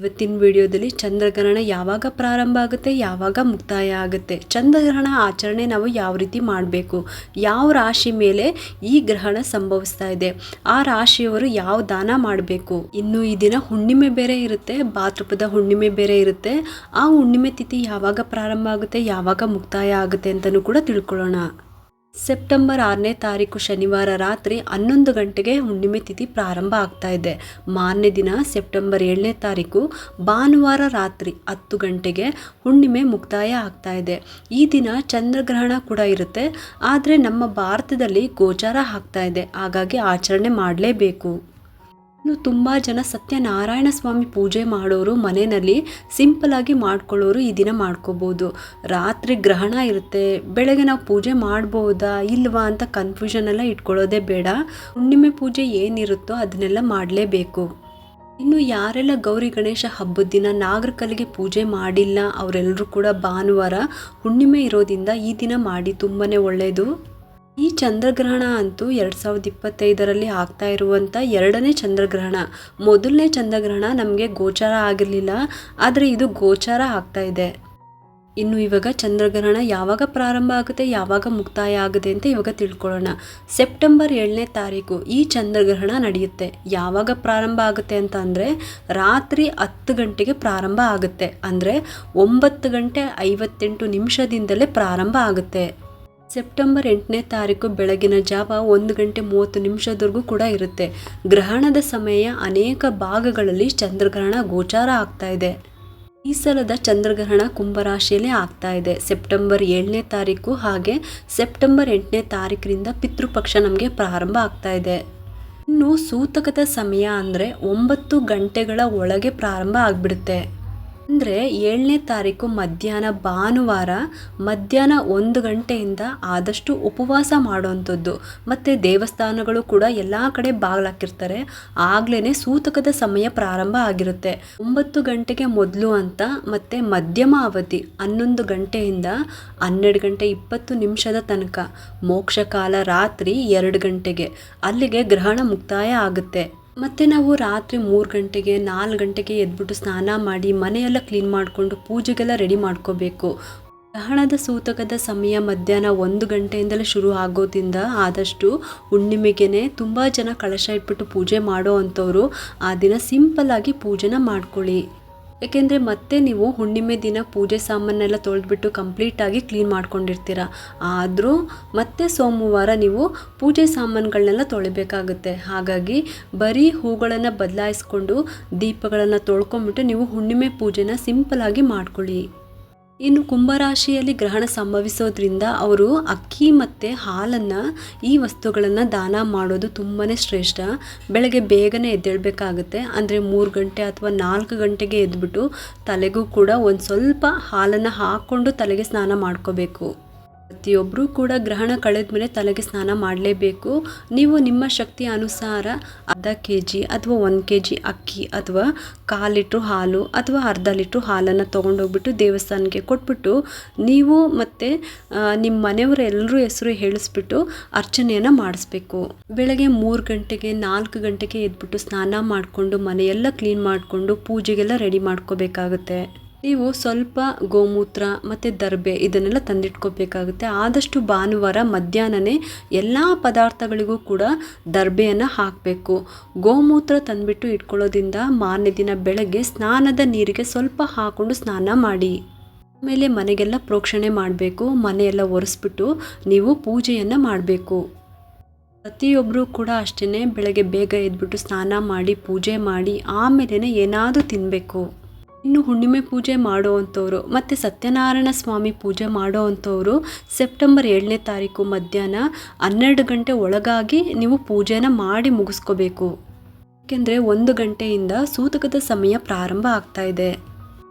ಇವತ್ತಿನ ವಿಡಿಯೋದಲ್ಲಿ ಚಂದ್ರಗ್ರಹಣ ಯಾವಾಗ ಪ್ರಾರಂಭ ಆಗುತ್ತೆ, ಯಾವಾಗ ಮುಕ್ತಾಯ ಆಗುತ್ತೆ, ಚಂದ್ರಗ್ರಹಣ ಆಚರಣೆ ನಾವು ಯಾವ ರೀತಿ ಮಾಡಬೇಕು, ಯಾವ ರಾಶಿ ಮೇಲೆ ಈ ಗ್ರಹಣ ಸಂಭವಿಸ್ತಾ ಇದೆ, ಆ ರಾಶಿಯವರು ಯಾವ ದಾನ ಮಾಡಬೇಕು. ಇನ್ನು ಈ ದಿನ ಹುಣ್ಣಿಮೆ ಬೇರೆ ಇರುತ್ತೆ ಭಾದ್ರಪದ ಹುಣ್ಣಿಮೆ ಬೇರೆ ಇರುತ್ತೆ, ಆ ಹುಣ್ಣಿಮೆ ತಿಥಿ ಯಾವಾಗ ಪ್ರಾರಂಭ ಆಗುತ್ತೆ, ಯಾವಾಗ ಮುಕ್ತಾಯ ಆಗುತ್ತೆ ಅಂತಲೂ ಕೂಡ ತಿಳ್ಕೊಳ್ಳೋಣ. ಸೆಪ್ಟೆಂಬರ್ ಆರನೇ ತಾರೀಕು ಶನಿವಾರ ರಾತ್ರಿ ಹನ್ನೊಂದು ಗಂಟೆಗೆ ಹುಣ್ಣಿಮೆ ತಿಥಿ ಪ್ರಾರಂಭ ಆಗ್ತಾ ಇದೆ. ಮಾರನೇ ದಿನ ಸೆಪ್ಟೆಂಬರ್ ಏಳನೇ ತಾರೀಕು ಭಾನುವಾರ ರಾತ್ರಿ ಹತ್ತು ಗಂಟೆಗೆ ಹುಣ್ಣಿಮೆ ಮುಕ್ತಾಯ ಆಗ್ತಾ ಇದೆ. ಈ ದಿನ ಚಂದ್ರಗ್ರಹಣ ಕೂಡ ಇರುತ್ತೆ. ಆದರೆ ನಮ್ಮ ಭಾರತದಲ್ಲಿ ಗೋಚಾರ ಆಗ್ತಾ ಇದೆ. ಹಾಗಾಗಿ ಆಚರಣೆ ಮಾಡಲೇಬೇಕು. ಇನ್ನು ತುಂಬ ಜನ ಸತ್ಯನಾರಾಯಣ ಸ್ವಾಮಿ ಪೂಜೆ ಮಾಡೋರು ಮನೆಯಲ್ಲಿ ಸಿಂಪಲಾಗಿ ಮಾಡ್ಕೊಳ್ಳೋರು ಈ ದಿನ ಮಾಡ್ಕೋಬೋದು. ರಾತ್ರಿ ಗ್ರಹಣ ಇರುತ್ತೆ, ಬೆಳಗ್ಗೆ ನಾವು ಪೂಜೆ ಮಾಡ್ಬೋದಾ ಇಲ್ವಾ ಅಂತ ಕನ್ಫ್ಯೂಷನ್ ಎಲ್ಲ ಇಟ್ಕೊಳ್ಳೋದೇ ಬೇಡ. ಹುಣ್ಣಿಮೆ ಪೂಜೆ ಏನಿರುತ್ತೋ ಅದನ್ನೆಲ್ಲ ಮಾಡಲೇಬೇಕು. ಇನ್ನು ಯಾರೆಲ್ಲ ಗೌರಿ ಗಣೇಶ ಹಬ್ಬದ ದಿನ ನಾಗರಕಲ್ಲಿಗೆ ಪೂಜೆ ಮಾಡಿಲ್ಲ ಅವರೆಲ್ಲರೂ ಕೂಡ ಭಾನುವಾರ ಹುಣ್ಣಿಮೆ ಇರೋದ್ರಿಂದ ಈ ದಿನ ಮಾಡಿ ತುಂಬಾ ಒಳ್ಳೆಯದು ಈ ಚಂದ್ರಗ್ರಹಣ ಅಂತೂ ಎರಡು ಸಾವಿರದ ಇಪ್ಪತ್ತೈದರಲ್ಲಿ ಆಗ್ತಾ ಇರುವಂಥ ಎರಡನೇ ಚಂದ್ರಗ್ರಹಣ. ಮೊದಲನೇ ಚಂದ್ರಗ್ರಹಣ ನಮಗೆ ಗೋಚಾರ ಆಗಿರಲಿಲ್ಲ, ಆದರೆ ಇದು ಗೋಚಾರ ಆಗ್ತಾ ಇದೆ. ಇನ್ನು ಇವಾಗ ಚಂದ್ರಗ್ರಹಣ ಯಾವಾಗ ಪ್ರಾರಂಭ ಆಗುತ್ತೆ, ಯಾವಾಗ ಮುಕ್ತಾಯ ಆಗುತ್ತೆ ಅಂತ ಇವಾಗ ತಿಳ್ಕೊಳ್ಳೋಣ. ಸೆಪ್ಟೆಂಬರ್ ಏಳನೇ ತಾರೀಕು ಈ ಚಂದ್ರಗ್ರಹಣ ನಡೆಯುತ್ತೆ. ಯಾವಾಗ ಪ್ರಾರಂಭ ಆಗುತ್ತೆ ಅಂತ ಅಂದರೆ ರಾತ್ರಿ ಹತ್ತು ಗಂಟೆಗೆ ಪ್ರಾರಂಭ ಆಗುತ್ತೆ. ಅಂದರೆ ಒಂಬತ್ತು ಗಂಟೆ ಐವತ್ತೆಂಟು ನಿಮಿಷದಿಂದಲೇ ಪ್ರಾರಂಭ ಆಗುತ್ತೆ. ಸೆಪ್ಟೆಂಬರ್ ಎಂಟನೇ ತಾರೀಕು ಬೆಳಗಿನ ಜಾವ ಒಂದು ಗಂಟೆ ಮೂವತ್ತು ನಿಮಿಷದವರೆಗೂ ಕೂಡ ಇರುತ್ತೆ. ಗ್ರಹಣದ ಸಮಯ ಅನೇಕ ಭಾಗಗಳಲ್ಲಿ ಚಂದ್ರಗ್ರಹಣ ಗೋಚಾರ ಆಗ್ತಾ ಇದೆ. ಈ ಸಲದ ಚಂದ್ರಗ್ರಹಣ ಕುಂಭರಾಶಿಯಲ್ಲಿ ಆಗ್ತಾ ಇದೆ. ಸೆಪ್ಟೆಂಬರ್ ಏಳನೇ ತಾರೀಕು ಹಾಗೆ ಸೆಪ್ಟೆಂಬರ್ ಎಂಟನೇ ತಾರೀಕಿನಿಂದ ಪಿತೃಪಕ್ಷ ನಮಗೆ ಪ್ರಾರಂಭ ಆಗ್ತಾ ಇದೆ. ಇನ್ನು ಸೂತಕದ ಸಮಯ ಅಂದರೆ ಒಂಬತ್ತು ಗಂಟೆಗಳ ಒಳಗೆ ಪ್ರಾರಂಭ ಆಗಿಬಿಡುತ್ತೆ. ಅಂದರೆ ಏಳನೇ ತಾರೀಕು ಮಧ್ಯಾಹ್ನ ಭಾನುವಾರ ಮಧ್ಯಾಹ್ನ ಒಂದು ಗಂಟೆಯಿಂದ ಆದಷ್ಟು ಉಪವಾಸ ಮಾಡುವಂಥದ್ದು. ಮತ್ತು ದೇವಸ್ಥಾನಗಳು ಕೂಡ ಎಲ್ಲ ಕಡೆ ಬಾಗಿಲಾಕಿರ್ತಾರೆ. ಆಗ್ಲೇ ಸೂತಕದ ಸಮಯ ಪ್ರಾರಂಭ ಆಗಿರುತ್ತೆ. ಒಂಬತ್ತು ಗಂಟೆಗೆ ಮೊದಲು ಅಂತ ಮತ್ತು ಮಧ್ಯಮ ಅವಧಿ ಹನ್ನೊಂದು ಗಂಟೆಯಿಂದ ಹನ್ನೆರಡು ಗಂಟೆ ಇಪ್ಪತ್ತು ನಿಮಿಷದ ತನಕ. ಮೋಕ್ಷಕಾಲ ರಾತ್ರಿ ಎರಡು ಗಂಟೆಗೆ. ಅಲ್ಲಿಗೆ ಗ್ರಹಣ ಮುಕ್ತಾಯ ಆಗುತ್ತೆ. ಮತ್ತು ನಾವು ರಾತ್ರಿ ಮೂರು ಗಂಟೆಗೆ ನಾಲ್ಕು ಗಂಟೆಗೆ ಎದ್ಬಿಟ್ಟು ಸ್ನಾನ ಮಾಡಿ ಮನೆಯೆಲ್ಲ ಕ್ಲೀನ್ ಮಾಡಿಕೊಂಡು ಪೂಜೆಗೆಲ್ಲ ರೆಡಿ ಮಾಡ್ಕೋಬೇಕು. ಗ್ರಹಣದ ಸೂತಕದ ಸಮಯ ಮಧ್ಯಾಹ್ನ ಒಂದು ಗಂಟೆಯಿಂದಲೇ ಶುರು ಆಗೋದ್ರಿಂದ ಆದಷ್ಟು ಹುಣ್ಣಿಮೆಗೆ ತುಂಬ ಜನ ಕಳಶ ಇಟ್ಬಿಟ್ಟು ಪೂಜೆ ಮಾಡೋ ಅಂಥವ್ರು ಆ ದಿನ ಸಿಂಪಲ್ಲಾಗಿ ಪೂಜೆನ ಮಾಡ್ಕೊಳ್ಳಿ. ಏಕೆಂದರೆ ಮತ್ತೆ ನೀವು ಹುಣ್ಣಿಮೆ ದಿನ ಪೂಜೆ ಸಾಮಾನೆಲ್ಲ ತೊಳೆದ್ಬಿಟ್ಟು ಕಂಪ್ಲೀಟಾಗಿ ಕ್ಲೀನ್ ಮಾಡ್ಕೊಂಡಿರ್ತೀರ. ಆದರೂ ಮತ್ತೆ ಸೋಮವಾರ ನೀವು ಪೂಜೆ ಸಾಮಾನುಗಳನ್ನೆಲ್ಲ ತೊಳಿಬೇಕಾಗುತ್ತೆ. ಹಾಗಾಗಿ ಬರೀ ಹೂಗಳನ್ನು ಬದಲಾಯಿಸ್ಕೊಂಡು ದೀಪಗಳನ್ನು ತೊಳ್ಕೊಂಬಿಟ್ಟು ನೀವು ಹುಣ್ಣಿಮೆ ಪೂಜೆನ ಸಿಂಪಲಾಗಿ ಮಾಡ್ಕೊಳ್ಳಿ. ಇನ್ನು ಕುಂಭರಾಶಿಯಲ್ಲಿ ಗ್ರಹಣ ಸಂಭವಿಸೋದ್ರಿಂದ ಅವರು ಅಕ್ಕಿ ಮತ್ತು ಹಾಲನ್ನು ಈ ವಸ್ತುಗಳನ್ನು ದಾನ ಮಾಡೋದು ತುಂಬಾ ಶ್ರೇಷ್ಠ. ಬೆಳಗ್ಗೆ ಬೇಗನೆ ಎದ್ದೇಳಬೇಕಾಗುತ್ತೆ. ಅಂದರೆ ಮೂರು ಗಂಟೆ ಅಥವಾ ನಾಲ್ಕು ಗಂಟೆಗೆ ಎದ್ಬಿಟ್ಟು ತಲೆಗೂ ಕೂಡ ಒಂದು ಸ್ವಲ್ಪ ಹಾಲನ್ನು ಹಾಕ್ಕೊಂಡು ತಲೆಗೆ ಸ್ನಾನ ಮಾಡ್ಕೋಬೇಕು. ಪ್ರತಿಯೊಬ್ಬರೂ ಕೂಡ ಗ್ರಹಣ ಕಳೆದ ಮೇಲೆ ತಲೆಗೆ ಸ್ನಾನ ಮಾಡಲೇಬೇಕು. ನೀವು ನಿಮ್ಮ ಶಕ್ತಿ ಅನುಸಾರ ಅರ್ಧ ಕೆ ಜಿ ಅಥವಾ ಒಂದು ಕೆ ಜಿ ಅಕ್ಕಿ ಅಥವಾ ಕಾಲು ಲೀಟ್ರು ಹಾಲು ಅಥವಾ ಅರ್ಧ ಲೀಟ್ರು ಹಾಲನ್ನು ತೊಗೊಂಡೋಗ್ಬಿಟ್ಟು ದೇವಸ್ಥಾನಕ್ಕೆ ಕೊಟ್ಬಿಟ್ಟು ನೀವು ಮತ್ತು ನಿಮ್ಮ ಮನೆಯವರ ಎಲ್ಲರೂ ಹೆಸರು ಹೇಳಿಸ್ಬಿಟ್ಟು ಅರ್ಚನೆಯನ್ನು ಮಾಡಿಸ್ಬೇಕು. ಬೆಳಗ್ಗೆ ಮೂರು ಗಂಟೆಗೆ, ನಾಲ್ಕು ಗಂಟೆಗೆ ಎದ್ಬಿಟ್ಟು ಸ್ನಾನ ಮಾಡಿಕೊಂಡು ಮನೆಯೆಲ್ಲ ಕ್ಲೀನ್ ಮಾಡಿಕೊಂಡು ಪೂಜೆಗೆಲ್ಲ ರೆಡಿ ಮಾಡ್ಕೋಬೇಕಾಗುತ್ತೆ. ನೀವು ಸ್ವಲ್ಪ ಗೋಮೂತ್ರ ಮತ್ತು ದರ್ಬೆ ಇದನ್ನೆಲ್ಲ ತಂದಿಟ್ಕೋಬೇಕಾಗುತ್ತೆ. ಆದಷ್ಟು ಭಾನುವಾರ ಮಧ್ಯಾಹ್ನನೇ ಎಲ್ಲ ಪದಾರ್ಥಗಳಿಗೂ ಕೂಡ ದರ್ಬೆಯನ್ನು ಹಾಕಬೇಕು. ಗೋಮೂತ್ರ ತಂದುಬಿಟ್ಟು ಇಟ್ಕೊಳ್ಳೋದ್ರಿಂದ ಮಾರನೇ ದಿನ ಬೆಳಗ್ಗೆ ಸ್ನಾನದ ನೀರಿಗೆ ಸ್ವಲ್ಪ ಹಾಕ್ಕೊಂಡು ಸ್ನಾನ ಮಾಡಿ. ಆಮೇಲೆ ಮನೆಗೆಲ್ಲ ಪ್ರೋಕ್ಷಣೆ ಮಾಡಬೇಕು. ಮನೆಯೆಲ್ಲ ಒರೆಸ್ಬಿಟ್ಟು ನೀವು ಪೂಜೆಯನ್ನು ಮಾಡಬೇಕು. ಪ್ರತಿಯೊಬ್ಬರೂ ಕೂಡ ಅಷ್ಟೇ ಬೆಳಗ್ಗೆ ಬೇಗ ಎದ್ಬಿಟ್ಟು ಸ್ನಾನ ಮಾಡಿ, ಪೂಜೆ ಮಾಡಿ ಆಮೇಲೆ ಏನಾದರೂ ತಿನ್ನಬೇಕು ಇನ್ನು ಹುಣ್ಣಿಮೆ ಪೂಜೆ ಮಾಡುವಂಥವ್ರು ಮತ್ತು ಸತ್ಯನಾರಾಯಣ ಸ್ವಾಮಿ ಪೂಜೆ ಮಾಡುವಂಥವ್ರು ಸೆಪ್ಟೆಂಬರ್ ಏಳನೇ ತಾರೀಕು ಮಧ್ಯಾಹ್ನ ಹನ್ನೆರಡು ಗಂಟೆ ಒಳಗಾಗಿ ನೀವು ಪೂಜೆನ ಮಾಡಿ ಮುಗಿಸ್ಕೋಬೇಕು. ಏಕೆಂದರೆ ಒಂದು ಗಂಟೆಯಿಂದ ಸೂತಕದ ಸಮಯ ಪ್ರಾರಂಭ ಆಗ್ತಾ ಇದೆ.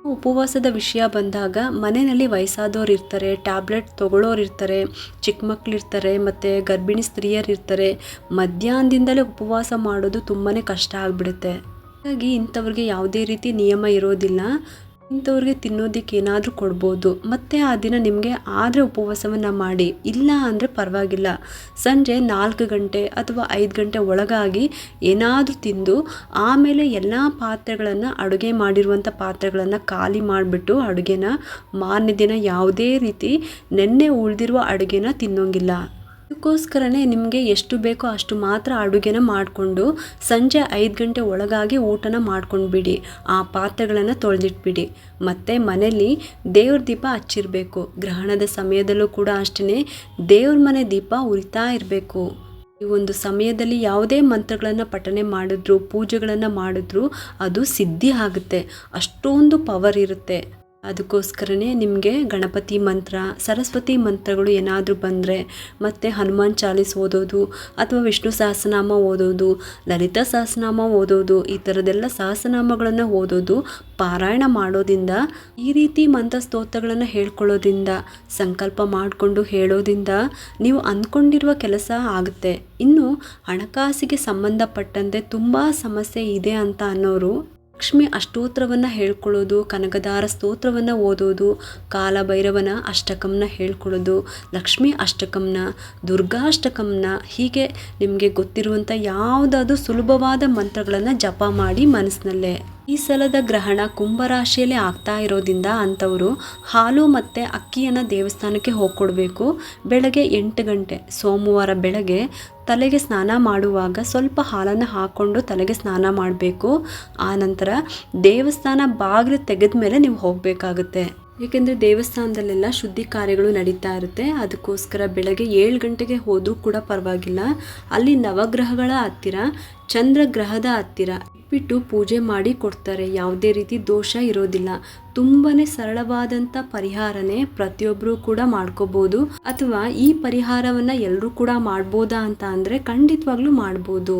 ಉಪವಾಸದ ವಿಷಯ ಬಂದಾಗ ಮನೆಯಲ್ಲಿ ವಯಸ್ಸಾದವ್ರು ಇರ್ತಾರೆ, ಟ್ಯಾಬ್ಲೆಟ್ ತೊಗೊಳ್ಳೋರು ಇರ್ತಾರೆ, ಚಿಕ್ಕ ಮಕ್ಕಳಿರ್ತಾರೆ ಮತ್ತು ಗರ್ಭಿಣಿ ಸ್ತ್ರೀಯರು ಇರ್ತಾರೆ. ಮಧ್ಯಾಹ್ನದಿಂದಲೇ ಉಪವಾಸ ಮಾಡೋದು ತುಂಬಾ ಕಷ್ಟ ಆಗಿಬಿಡುತ್ತೆ. ಹಾಗಾಗಿ ಇಂಥವ್ರಿಗೆ ಯಾವುದೇ ರೀತಿ ನಿಯಮ ಇರೋದಿಲ್ಲ. ಇಂಥವ್ರಿಗೆ ತಿನ್ನೋದಕ್ಕೆ ಏನಾದರೂ ಕೊಡ್ಬೋದು. ಮತ್ತು ಆ ದಿನ ನಿಮಗೆ ಆದರೆ ಉಪವಾಸವನ್ನು ಮಾಡಿ. ಇಲ್ಲ ಅಂದರೆ ಪರವಾಗಿಲ್ಲ. ಸಂಜೆ ನಾಲ್ಕು ಗಂಟೆ ಅಥವಾ ಐದು ಗಂಟೆ ಒಳಗಾಗಿ ಏನಾದರೂ ತಿಂದು ಆಮೇಲೆ ಎಲ್ಲ ಪಾತ್ರೆಗಳನ್ನು ಅಡುಗೆ ಮಾಡಿರುವಂಥ ಪಾತ್ರೆಗಳನ್ನು ಖಾಲಿ ಮಾಡಿಬಿಟ್ಟು ಅಡುಗೆನ ಮಾರನೇ ದಿನ ಯಾವುದೇ ರೀತಿ ನೆನ್ನೆ ಉಳಿದಿರುವ ಅಡುಗೆನ ತಿನ್ನೋಂಗಿಲ್ಲ. ಅದಕ್ಕೋಸ್ಕರನೇ ನಿಮಗೆ ಎಷ್ಟು ಬೇಕೋ ಅಷ್ಟು ಮಾತ್ರ ಅಡುಗೆನ ಮಾಡಿಕೊಂಡು ಸಂಜೆ ಐದು ಗಂಟೆ ಒಳಗಾಗಿ ಊಟನ ಮಾಡ್ಕೊಂಡು ಬಿಡಿ ಆ ಪಾತ್ರೆಗಳನ್ನು ತೊಳೆದಿಟ್ಬಿಡಿ. ಮತ್ತು ಮನೆಯಲ್ಲಿ ದೇವ್ರ ದೀಪ ಹಚ್ಚಿರಬೇಕು. ಗ್ರಹಣದ ಸಮಯದಲ್ಲೂ ಕೂಡ ಅಷ್ಟೇ ದೇವ್ರ ಮನೆ ದೀಪ ಉರಿತಾ ಇರಬೇಕು. ಈ ಒಂದು ಸಮಯದಲ್ಲಿ ಯಾವುದೇ ಮಂತ್ರಗಳನ್ನು ಪಠನೆ ಮಾಡಿದ್ರು, ಪೂಜೆಗಳನ್ನು ಮಾಡಿದ್ರು ಅದು ಸಿದ್ಧಿ ಆಗುತ್ತೆ. ಅಷ್ಟೊಂದು ಪವರ್ ಇರುತ್ತೆ. ಅದಕ್ಕೋಸ್ಕರನೇ ನಿಮಗೆ ಗಣಪತಿ ಮಂತ್ರ, ಸರಸ್ವತಿ ಮಂತ್ರಗಳು ಏನಾದರೂ ಬಂದರೆ ಮತ್ತು ಹನುಮಾನ್ ಚಾಲೀಸ್ ಓದೋದು ಅಥವಾ ವಿಷ್ಣು ಸಹಸ್ರನಾಮ ಓದೋದು, ಲಲಿತಾ ಸಹಸ್ರನಾಮ ಓದೋದು, ಈ ಥರದೆಲ್ಲ ಸಹಸ್ರನಾಮಗಳನ್ನು ಓದೋದು, ಪಾರಾಯಣ ಮಾಡೋದಿಂದ ಈ ರೀತಿ ಮಂತ್ರ ಸ್ತೋತ್ರಗಳನ್ನು ಹೇಳ್ಕೊಳ್ಳೋದ್ರಿಂದ, ಸಂಕಲ್ಪ ಮಾಡಿಕೊಂಡು ಹೇಳೋದ್ರಿಂದ ನೀವು ಅಂದ್ಕೊಂಡಿರುವ ಕೆಲಸ ಆಗುತ್ತೆ. ಇನ್ನು ಹಣಕಾಸಿಗೆ ಸಂಬಂಧಪಟ್ಟಂತೆ ತುಂಬ ಸಮಸ್ಯೆ ಇದೆ ಅಂತ ಅನ್ನೋರು ಲಕ್ಷ್ಮಿ ಅಷ್ಟೋತ್ರವನ್ನು ಹೇಳ್ಕೊಳ್ಳೋದು, ಕನಕದಾರ ಸ್ತೋತ್ರವನ್ನು ಓದೋದು, ಕಾಲಭೈರವನ ಅಷ್ಟಕಂನ ಹೇಳ್ಕೊಳ್ಳೋದು, ಲಕ್ಷ್ಮಿ ಅಷ್ಟಕಂನ ದುರ್ಗಾಷ್ಟಕಂನ ಹೀಗೆ ನಿಮಗೆ ಗೊತ್ತಿರುವಂಥ ಯಾವುದಾದ್ರೂ ಸುಲಭವಾದ ಮಂತ್ರಗಳನ್ನು ಜಪ ಮಾಡಿ ಮನಸ್ಸಿನಲ್ಲೇ. ಈ ಸಲದ ಗ್ರಹಣ ಕುಂಭರಾಶಿಯಲ್ಲಿ ಆಗ್ತಾ ಇರೋದ್ರಿಂದ ಅಂಥವರು ಹಾಲು ಮತ್ತು ಅಕ್ಕಿಯನ್ನು ದೇವಸ್ಥಾನಕ್ಕೆ ಹೋಗ್ಕೊಡ್ಬೇಕು. ಬೆಳಗ್ಗೆ ಎಂಟು ಗಂಟೆ, ಸೋಮವಾರ ಬೆಳಗ್ಗೆ ತಲೆಗೆ ಸ್ನಾನ ಮಾಡುವಾಗ ಸ್ವಲ್ಪ ಹಾಲನ್ನು ಹಾಕ್ಕೊಂಡು ತಲೆಗೆ ಸ್ನಾನ ಮಾಡಬೇಕು. ಆನಂತರ ದೇವಸ್ಥಾನ ಬಾಗಿಲು ತೆಗೆದ ಮೇಲೆ ನೀವು ಹೋಗಬೇಕಾಗುತ್ತೆ. ಏಕೆಂದರೆ ದೇವಸ್ಥಾನದಲ್ಲೆಲ್ಲ ಶುದ್ಧಿ ಕಾರ್ಯಗಳು ನಡೀತಾ ಇರುತ್ತೆ. ಅದಕ್ಕೋಸ್ಕರ ಬೆಳಗ್ಗೆ ಏಳು ಗಂಟೆಗೆ ಹೋದರೂ ಕೂಡ ಪರವಾಗಿಲ್ಲ. ಅಲ್ಲಿ ನವಗ್ರಹಗಳ ಹತ್ತಿರ ಚಂದ್ರಗ್ರಹದ ಹತ್ತಿರ. ಇಟ್ಬಿಟ್ಟು ಪೂಜೆ ಮಾಡಿ ಕೊಡ್ತಾರೆ. ಯಾವುದೇ ರೀತಿ ದೋಷ ಇರೋದಿಲ್ಲ. ತುಂಬಾ ಸರಳವಾದಂಥ ಪರಿಹಾರನೇ ಪ್ರತಿಯೊಬ್ಬರು ಕೂಡ ಮಾಡ್ಕೋಬೋದು. ಅಥವಾ ಈ ಪರಿಹಾರವನ್ನು ಎಲ್ಲರೂ ಕೂಡ ಮಾಡ್ಬೋದಾ ಅಂತ ಅಂದರೆ ಖಂಡಿತವಾಗ್ಲೂ ಮಾಡ್ಬೋದು.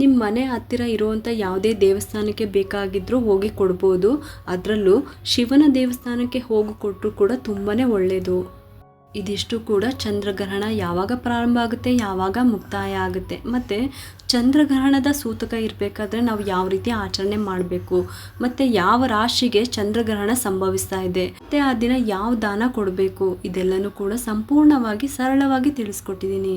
ನಿಮ್ಮ ಮನೆ ಹತ್ತಿರ ಇರುವಂಥ ಯಾವುದೇ ದೇವಸ್ಥಾನಕ್ಕೆ ಬೇಕಾಗಿದ್ದರೂ ಹೋಗಿ ಕೊಡ್ಬೋದು. ಅದರಲ್ಲೂ ಶಿವನ ದೇವಸ್ಥಾನಕ್ಕೆ ಹೋಗಿ ಕೊಟ್ಟರು ಕೂಡ ತುಂಬಾ ಒಳ್ಳೆಯದು ಇದಿಷ್ಟು ಕೂಡ ಚಂದ್ರಗ್ರಹಣ ಯಾವಾಗ ಪ್ರಾರಂಭ ಆಗುತ್ತೆ, ಯಾವಾಗ ಮುಕ್ತಾಯ ಆಗುತ್ತೆ. ಮತ್ತು ಚಂದ್ರಗ್ರಹಣದ ಸೂತಕ ಇರಬೇಕಾದ್ರೆ ನಾವು ಯಾವ ರೀತಿ ಆಚರಣೆ ಮಾಡಬೇಕು, ಮತ್ತು ಯಾವ ರಾಶಿಗೆ ಚಂದ್ರಗ್ರಹಣ ಸಂಭವಿಸ್ತಾ ಇದೆ, ಮತ್ತು ಆ ದಿನ ಯಾವ ದಾನ ಕೊಡಬೇಕು, ಇದೆಲ್ಲನೂ ಕೂಡ ಸಂಪೂರ್ಣವಾಗಿ ಸರಳವಾಗಿ ತಿಳಿಸ್ಕೊಟ್ಟಿದ್ದೀನಿ.